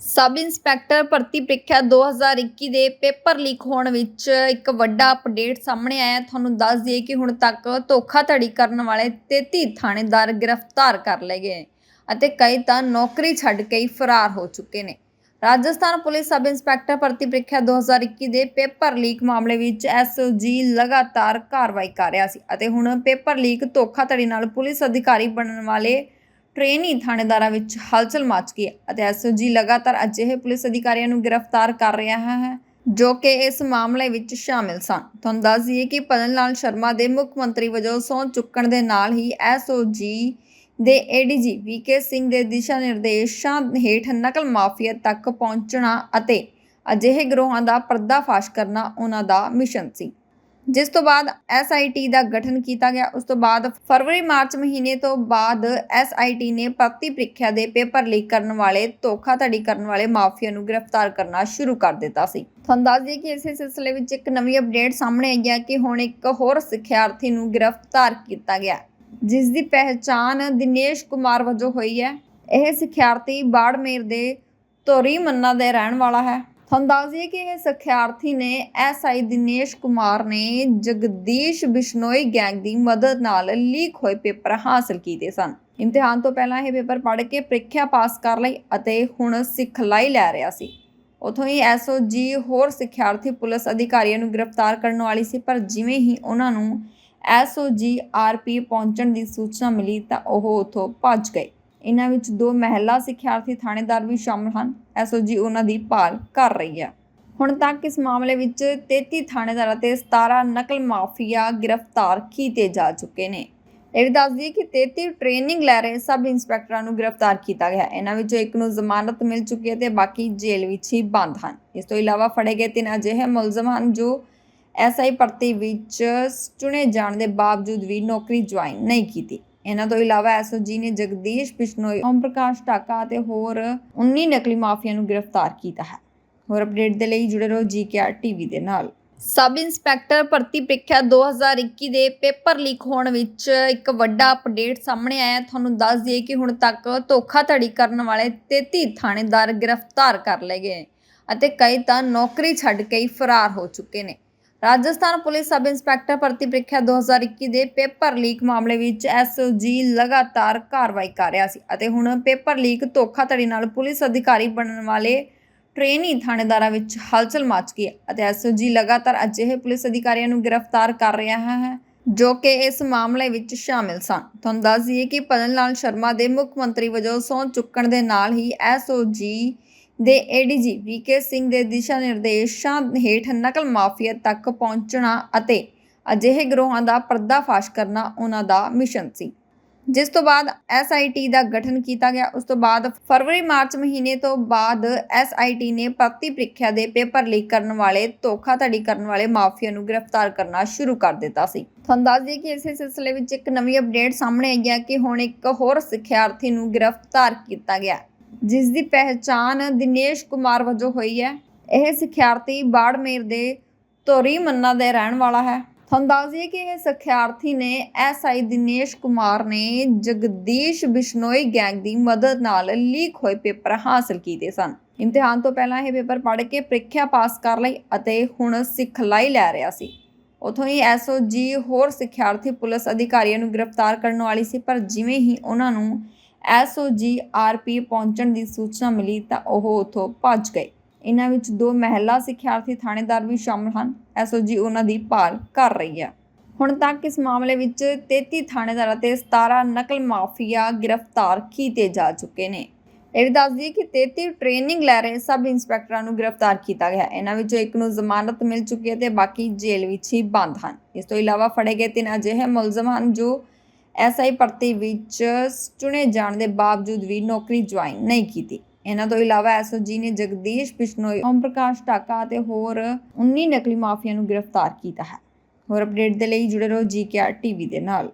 Sub inspector ਭਰਤੀ ਪ੍ਰੀਖਿਆ 2021 ਦੇ ਪੇਪਰ ਲੀਕ ਹੋਣ ਵਿੱਚ ਇੱਕ ਵੱਡਾ ਅਪਡੇਟ ਸਾਹਮਣੇ ਆਇਆ। ਤੁਹਾਨੂੰ ਦੱਸ ਦਈਏ ਕਿ ਹੁਣ ਤੱਕ ਧੋਖਾਧੜੀ ਕਰਨ ਵਾਲੇ 33 ਥਾਣੇਦਾਰ ਗ੍ਰਿਫਤਾਰ ਕਰ ਲਏ ਗਏ ਅਤੇ ਕਈ ਤਾਂ ਨੌਕਰੀ ਛੱਡ ਕੇ ਹੀ ਫਰਾਰ ਹੋ ਚੁੱਕੇ ਨੇ। ਰਾਜਸਥਾਨ ਪੁਲਿਸ ਸਬ ਇੰਸਪੈਕਟਰ ਭਰਤੀ ਪ੍ਰੀਖਿਆ 2021 ਦੇ ਪੇਪਰ ਲੀਕ ਮਾਮਲੇ ਵਿੱਚ ਐਸਓਜੀ ਲਗਾਤਾਰ ਕਾਰਵਾਈ ਕਰ ਰਿਹਾ ਸੀ ਅਤੇ ਹੁਣ ਪੇਪਰ ਲੀਕ ਧੋਖਾਧੜੀ ਨਾਲ ਪੁਲਿਸ ਅਧਿਕਾਰੀ ਬਣਨ ਵਾਲੇ ਟ੍ਰੇਨੀ ਥਾਣੇਦਾਰਾਂ ਵਿੱਚ ਹਲਚਲ ਮਚ ਗਈ ਹੈ ਅਤੇ ਐਸਓਜੀ ਲਗਾਤਾਰ ਅਜਿਹੇ ਪੁਲਿਸ ਅਧਿਕਾਰੀਆਂ ਨੂੰ ਗ੍ਰਿਫਤਾਰ ਕਰ ਰਿਹਾ ਹੈ ਜੋ ਕਿ ਇਸ ਮਾਮਲੇ ਵਿੱਚ ਸ਼ਾਮਿਲ ਸਨ। ਤੁਹਾਨੂੰ ਦੱਸ ਦਈਏ ਕਿ ਭਜਨ ਲਾਲ ਸ਼ਰਮਾ ਦੇ ਮੁੱਖ ਮੰਤਰੀ ਵਜੋਂ ਸਹੁੰ ਚੁੱਕਣ ਦੇ ਨਾਲ ਹੀ ਐਸਓਜੀ ਦੇ ਏਡੀਜੀ ਵੀਕੇ ਸਿੰਘ ਦੇ ਦਿਸ਼ਾ ਨਿਰਦੇਸ਼ਾਂ ਹੇਠ ਨਕਲ ਮਾਫੀਆ ਤੱਕ ਪਹੁੰਚਣਾ ਅਤੇ ਅਜਿਹੇ ਗਰੋਹਾਂ ਦਾ ਪਰਦਾਫਾਸ਼ ਕਰਨਾ ਉਹਨਾਂ ਦਾ ਮਿਸ਼ਨ ਸੀ। ਜਿਸ ਤੋਂ ਬਾਅਦ ਐਸਆਈਟੀ ਦਾ ਗਠਨ ਕੀਤਾ ਗਿਆ। ਉਸ ਤੋਂ ਬਾਅਦ ਫਰਵਰੀ, ਮਾਰਚ ਮਹੀਨੇ ਤੋਂ ਬਾਅਦ ਐਸਆਈਟੀ ਨੇ ਭਰਤੀ ਪ੍ਰੀਖਿਆ ਦੇ ਪੇਪਰ ਲੀਕ ਕਰਨ ਵਾਲੇ, ਧੋਖਾਧੜੀ ਕਰਨ ਵਾਲੇ ਮਾਫੀਆ ਨੂੰ ਗ੍ਰਿਫਤਾਰ ਕਰਨਾ ਸ਼ੁਰੂ ਕਰ ਦਿੱਤਾ ਸੀ। ਤੁਹਾਨੂੰ ਦੱਸ ਦਈਏ ਕਿ ਇਸੇ ਸਿਲਸਿਲੇ ਵਿੱਚ ਇੱਕ ਨਵੀਂ ਅਪਡੇਟ ਸਾਹਮਣੇ ਆਈ ਹੈ ਕਿ ਹੁਣ ਇੱਕ ਹੋਰ ਸਿੱਖਿਆਰਥੀ ਨੂੰ ਗ੍ਰਿਫਤਾਰ ਕੀਤਾ ਗਿਆ ਜਿਸ ਦੀ ਪਹਿਚਾਣ ਦਿਨੇਸ਼ ਕੁਮਾਰ ਵਜੋਂ ਹੋਈ ਹੈ। ਇਹ ਸਿੱਖਿਆਰਥੀ ਬਾੜਮੇਰ ਦੇ ਧੋਰੀ ਮੰਨਾ ਦੇ ਰਹਿਣ ਵਾਲਾ ਹੈ। ਤੁਹਾਨੂੰ ਦੱਸ ਦਈਏ ਕਿ ਇਹ ਸਿੱਖਿਆਰਥੀ ਨੇ ਐਸਆਈ ਦਿਨੇਸ਼ ਕੁਮਾਰ ਨੇ ਜਗਦੀਸ਼ ਬਿਸ਼ਨੋਈ ਗੈਂਗ ਦੀ ਮਦਦ ਨਾਲ ਲੀਕ ਹੋਏ ਪੇਪਰ ਹਾਸਲ ਕੀਤੇ ਸਨ। ਇਮਤਿਹਾਨ ਤੋਂ ਪਹਿਲਾਂ ਇਹ ਪੇਪਰ ਪੜ੍ਹ ਕੇ ਪ੍ਰੀਖਿਆ ਪਾਸ ਕਰ ਲਈ ਅਤੇ ਹੁਣ ਸਿਖਲਾਈ ਲੈ ਰਿਹਾ ਸੀ। ਉਥੋਂ ਹੀ ਐਸਓਜੀ ਹੋਰ ਸਿੱਖਿਆਰਥੀ ਪੁਲਿਸ ਅਧਿਕਾਰੀਆਂ ਨੂੰ ਗ੍ਰਿਫਤਾਰ ਕਰਨ ਵਾਲੀ ਸੀ, ਪਰ ਜਿਵੇਂ ਹੀ ਉਹਨਾਂ ਨੂੰ ਐਸਓਜੀ ਆਰਪੀ ਪਹੁੰਚਣ ਦੀ ਸੂਚਨਾ ਮਿਲੀ ਤਾਂ ਉਹ ਉਥੋਂ ਭੱਜ ਗਏ। ਇਹਨਾਂ ਵਿੱਚ ਦੋ ਮਹਿਲਾ ਸਿੱਖਿਆਰਥੀ ਥਾਣੇਦਾਰ ਵੀ ਸ਼ਾਮਲ ਹਨ। ਐਸਓਜੀ ਉਹਨਾਂ ਦੀ ਭਾਲ ਕਰ ਰਹੀ ਹੈ। ਹੁਣ ਤੱਕ ਇਸ ਮਾਮਲੇ ਵਿੱਚ 33 ਥਾਣੇਦਾਰ ਅਤੇ 17 ਨਕਲ ਮਾਫੀਆ ਗ੍ਰਿਫਤਾਰ ਕੀਤੇ ਜਾ ਚੁੱਕੇ ਨੇ। ਇਹ ਵੀ ਦੱਸ ਦਈਏ ਕਿ 33 ਟ੍ਰੇਨਿੰਗ ਲੈ ਰਹੇ ਸਬ ਇੰਸਪੈਕਟਰਾਂ ਨੂੰ ਗ੍ਰਿਫਤਾਰ ਕੀਤਾ ਗਿਆ। ਇਹਨਾਂ ਵਿੱਚੋਂ ਇੱਕ ਨੂੰ ਜ਼ਮਾਨਤ ਮਿਲ ਚੁੱਕੀ ਹੈ ਤੇ ਬਾਕੀ ਜੇਲ੍ਹ ਵਿੱਚ ਹੀ ਬੰਦ ਹਨ। ਇਸ ਤੋਂ ਇਲਾਵਾ ਫੜੇ ਗਏ ਤਿੰਨ ਅਜਿਹੇ ਮੁਲਜ਼ਮ ਹਨ ਜੋ ਐਸਆਈ ਭਰਤੀ ਵਿੱਚ ਚੁਣੇ ਜਾਣ ਦੇ ਬਾਵਜੂਦ ਵੀ ਨੌਕਰੀ ਜੁਆਇਨ ਨਹੀਂ ਕੀਤੀ। ਇਹਨਾਂ ਤੋਂ ਇਲਾਵਾ ਐਸਓਜੀ ਨੇ ਜਗਦੀਸ਼ ਬਿਸ਼ਨੋਈ, ਓਮ ਪ੍ਰਕਾਸ਼ ਟਾਕਾ ਅਤੇ ਹੋਰ 19 ਨਕਲੀ ਮਾਫੀਆ ਨੂੰ ਗ੍ਰਿਫਤਾਰ ਕੀਤਾ ਹੈ। ਹੋਰ ਅਪਡੇਟ ਦੇ ਲਈ ਜੁੜੇ ਰਹੋ ਜੀਕੇਆਰ ਟੀਵੀ ਦੇ ਨਾਲ। ਸਬ ਇੰਸਪੈਕਟਰ ਭਰਤੀ ਪ੍ਰੀਖਿਆ 2021 ਦੇ ਪੇਪਰ ਲੀਕ ਹੋਣ ਵਿੱਚ ਇੱਕ ਵੱਡਾ ਅਪਡੇਟ ਸਾਹਮਣੇ ਆਇਆ। ਤੁਹਾਨੂੰ ਦੱਸ ਦਈਏ ਕਿ ਹੁਣ ਤੱਕ ਧੋਖਾਧੜੀ ਕਰਨ ਵਾਲੇ 33 ਥਾਣੇਦਾਰ ਗ੍ਰਿਫਤਾਰ ਕਰ ਲਏ ਗਏ ਅਤੇ ਕਈ ਤਾਂ ਨੌਕਰੀ ਛੱਡ ਕੇ ਫਰਾਰ ਹੋ ਚੁੱਕੇ ਨੇ। ਰਾਜਸਥਾਨ ਪੁਲਿਸ ਸਬ ਇੰਸਪੈਕਟਰ ਭਰਤੀ ਪ੍ਰੀਖਿਆ 2021 ਦੇ ਪੇਪਰ ਲੀਕ ਮਾਮਲੇ ਵਿੱਚ ਐਸਓਜੀ ਲਗਾਤਾਰ ਕਾਰਵਾਈ ਕਰ ਰਿਹਾ ਸੀ ਅਤੇ ਹੁਣ ਪੇਪਰ ਲੀਕ ਧੋਖਾਧੜੀ ਨਾਲ ਪੁਲਿਸ ਅਧਿਕਾਰੀ ਬਣਨ ਵਾਲੇ ਟ੍ਰੇਨੀ ਥਾਣੇਦਾਰਾਂ ਵਿੱਚ ਹਲਚਲ ਮਚ ਗਈ ਹੈ ਅਤੇ ਐਸਓਜੀ ਲਗਾਤਾਰ ਅਜਿਹੇ ਪੁਲਿਸ ਅਧਿਕਾਰੀਆਂ ਨੂੰ ਗ੍ਰਿਫਤਾਰ ਕਰ ਰਿਹਾ ਹੈ ਜੋ ਕਿ ਇਸ ਮਾਮਲੇ ਵਿੱਚ ਸ਼ਾਮਿਲ ਸਨ। ਤੁਹਾਨੂੰ ਦੱਸ ਦਈਏ ਕਿ ਭਜਨ ਲਾਲ ਸ਼ਰਮਾ ਦੇ ਮੁੱਖ ਮੰਤਰੀ ਵਜੋਂ ਸਹੁੰ ਚੁੱਕਣ ਦੇ ਨਾਲ ਹੀ ਐਸਓਜੀ ਦੇ ਏਡੀਜੀ ਵੀਕੇ ਸਿੰਘ ਦੇ ਦਿਸ਼ਾ ਨਿਰਦੇਸ਼ਾਂ ਹੇਠ ਨਕਲ ਮਾਫੀਆ ਤੱਕ ਪਹੁੰਚਣਾ ਅਤੇ ਅਜਿਹੇ ਗਰੋਹਾਂ ਦਾ ਪਰਦਾਫਾਸ਼ ਕਰਨਾ ਉਹਨਾਂ ਦਾ ਮਿਸ਼ਨ ਸੀ। ਜਿਸ ਤੋਂ ਬਾਅਦ ਐਸਆਈਟੀ ਦਾ ਗਠਨ ਕੀਤਾ ਗਿਆ। ਉਸ ਤੋਂ ਬਾਅਦ ਫਰਵਰੀ, ਮਾਰਚ ਮਹੀਨੇ ਤੋਂ ਬਾਅਦ ਐਸਆਈਟੀ ਨੇ ਭਰਤੀ ਪ੍ਰੀਖਿਆ ਦੇ ਪੇਪਰ ਲੀਕ ਕਰਨ ਵਾਲੇ, ਧੋਖਾਧੜੀ ਕਰਨ ਵਾਲੇ ਮਾਫੀਆ ਨੂੰ ਗ੍ਰਿਫਤਾਰ ਕਰਨਾ ਸ਼ੁਰੂ ਕਰ ਦਿੱਤਾ ਸੀ। ਤੁਹਾਨੂੰ ਦੱਸ ਦਈਏ ਕਿ ਇਸੇ ਸਿਲਸਿਲੇ ਵਿੱਚ ਇੱਕ ਨਵੀਂ ਅਪਡੇਟ ਸਾਹਮਣੇ ਆਈ ਹੈ ਕਿ ਹੁਣ ਇੱਕ ਹੋਰ ਸਿੱਖਿਆਰਥੀ ਨੂੰ ਗ੍ਰਿਫਤਾਰ ਕੀਤਾ ਗਿਆ। ਜਿਸ ਦੀ ਪਹਿਚਾਣ ਦਿਨੇਸ਼ ਕੁਮਾਰ ਵਜੋਂ ਹੋਈ ਹੈ। ਇਹ ਸਿੱਖਿਆਰਥੀ ਬਾੜਮੇਰ ਦੇ ਧੋਰੀ ਮੰਨਾ ਦੇ ਰਹਿਣ ਵਾਲਾ ਹੈ। ਤੁਹਾਨੂੰ ਦੱਸ ਦਈਏ ਕਿ ਇਹ ਸਿੱਖਿਆਰਥੀ ਨੇ ਐਸਆਈ ਦਿਨੇਸ਼ ਕੁਮਾਰ ਨੇ ਜਗਦੀਸ਼ ਬਿਸ਼ਨੋਈ ਗੈਂਗ ਦੀ ਮਦਦ ਨਾਲ ਲੀਕ ਹੋਏ ਪੇਪਰ ਹਾਸਲ ਕੀਤੇ ਸਨ। ਇਮਤਿਹਾਨ ਤੋਂ ਪਹਿਲਾਂ ਇਹ ਪੇਪਰ ਪੜ੍ਹ ਕੇ ਪ੍ਰੀਖਿਆ ਪਾਸ ਕਰ ਲਈ ਅਤੇ ਹੁਣ ਸਿਖਲਾਈ ਲੈ ਰਿਹਾ ਸੀ। ਉਥੋਂ ਹੀ ਐਸਓਜੀ ਹੋਰ ਸਿੱਖਿਆਰਥੀ ਪੁਲਿਸ ਅਧਿਕਾਰੀਆਂ ਨੂੰ ਗ੍ਰਿਫਤਾਰ ਕਰਨ ਵਾਲੀ ਸੀ, ਪਰ ਜਿਵੇਂ ਹੀ ਉਹਨਾਂ ਨੂੰ ਐਸਓਜੀ ਆਰਪੀ ਪਹੁੰਚਣ ਦੀ ਸੂਚਨਾ ਮਿਲੀ ਤਾਂ ਉਹ ਉਥੋਂ ਭੱਜ ਗਏ। ਇਹਨਾਂ ਵਿੱਚ ਦੋ ਮਹਿਲਾ ਸਿੱਖਿਆਰਥੀ ਥਾਣੇਦਾਰ ਵੀ ਸ਼ਾਮਲ ਹਨ। ਐਸਓਜੀ ਉਹਨਾਂ ਦੀ ਭਾਲ ਕਰ ਰਹੀ ਹੈ। ਹੁਣ ਤੱਕ ਇਸ ਮਾਮਲੇ ਵਿੱਚ 33 ਥਾਣੇਦਾਰ ਅਤੇ 17 ਨਕਲ ਮਾਫੀਆ ਗ੍ਰਿਫਤਾਰ ਕੀਤੇ ਜਾ ਚੁੱਕੇ ਨੇ। ਇਹ ਵੀ ਦੱਸ ਦਈਏ ਕਿ 33 ਟ੍ਰੇਨਿੰਗ ਲੈ ਰਹੇ ਸਬ ਇੰਸਪੈਕਟਰਾਂ ਨੂੰ ਗ੍ਰਿਫਤਾਰ ਕੀਤਾ ਗਿਆ। ਇਹਨਾਂ ਵਿੱਚੋਂ ਇੱਕ ਨੂੰ ਜ਼ਮਾਨਤ ਮਿਲ ਚੁੱਕੀ ਹੈ ਤੇ ਬਾਕੀ ਜੇਲ੍ਹ ਵਿੱਚ ਹੀ ਬੰਦ ਹਨ। ਇਸ ਤੋਂ ਇਲਾਵਾ ਫੜੇ ਗਏ ਤਿੰਨ ਅਜਿਹੇ ਮੁਲਜ਼ਮ ਹਨ ਜੋ ਐਸਆਈ ਭਰਤੀ ਵਿੱਚ ਚੁਣੇ ਜਾਣ ਦੇ ਬਾਵਜੂਦ ਵੀ ਨੌਕਰੀ ਜੁਆਇਨ ਨਹੀਂ ਕੀਤੀ। ਇਹਨਾਂ ਤੋਂ ਇਲਾਵਾ ਐਸਓਜੀ ਨੇ ਜਗਦੀਸ਼ ਬਿਸ਼ਨੋਈ, ਓਮ ਪ੍ਰਕਾਸ਼ ਟਾਕਾ ਅਤੇ ਹੋਰ 19 ਨਕਲੀ ਮਾਫੀਆ ਨੂੰ ਗ੍ਰਿਫਤਾਰ ਕੀਤਾ ਹੈ। ਹੋਰ ਅਪਡੇਟ ਦੇ ਲਈ ਜੁੜੇ ਰਹੋ ਜੀਕੇਆਰ ਟੀਵੀ ਦੇ ਨਾਲ।